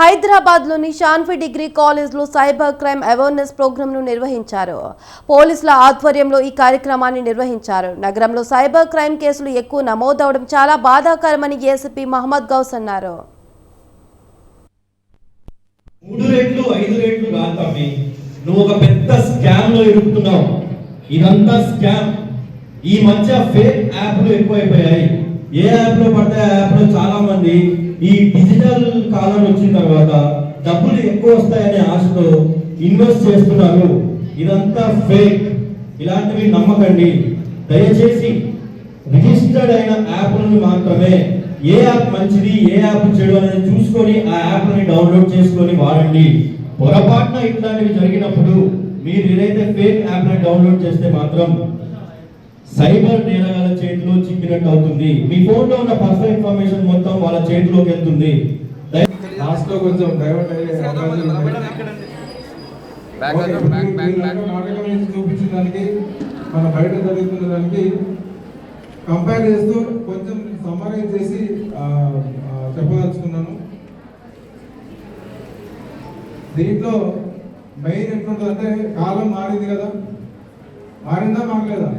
హైదరాబాద్లోని షాన్ఫీ డిగ్రీ కాలేజ్లో cyber crime awareness ప్రోగ్రామ్ను నిర్వహించారు. పోలీసుల ఆధ్వర్యంలో ఈ కార్యక్రమాన్ని నిర్వహించారు. నగరంలో సైబర్ క్రైమ్ కేసులు ఎక్కువ నమోదవడం చాలా బాధాకరమని ఏసీపీ మహమ్మద్ గౌస్ అన్నారు. మూడు ఐదు కాదు తమ్మి. నువ్వు ఒక పెద్ద స్కామ్లో ఇదంతా స్కామ్. ఈ మధ్య ఫేక్ యాప్లు ఎక్కువైపోయాయి. ఏ యాప్లో పడితే ఆ యాప్లో చాలా మంది ఈ డిజిటల్ కాలం వచ్చిన తర్వాత డబ్బులు ఎక్కువ వస్తాయనే ఆశతో ఇన్వెస్ట్ చేస్తున్నారు. ఇదంతా ఫేక్ ఇలాంటివి నమ్మకండి. దయచేసి రిజిస్టర్డ్ అయిన యాప్లను మాత్రమే ఏ యాప్ మంచిది ఏ యాప్ చెడు అనేది చూసుకొని ఆ యాప్ని డౌన్లోడ్ చేసుకొని వాడండి. పొరపాటున ఇట్లాంటివి జరిగినప్పుడు మీరు ఏదైతే ఫేక్ యాప్ని డౌన్లోడ్ చేస్తే మాత్రం సైబర్ నేరగాల చేతిలో చిక్కినట్టు అవుతుంది మీ ఫోన్లో ఉన్న పర్సనల్ ఇన్ఫర్మేషన్ మొత్తం వాళ్ళ చేతిలోకి వెళ్తుంది. దయ- లాస్ట్లో కొంచెం డైవర్ట్ అయ్యే నాటకం చూపించిన దానికి మన బయట జరుగుతున్న దానికి కంపేర్ చేస్తూ కొంచెం సమ్మరైజ్ చేసి చెప్పదలుచుకున్నాను. దీంట్లో మెయిన్ ఎట్లుంటుందంటే కాలం మారింది కదా? మారిందా మారలేదా?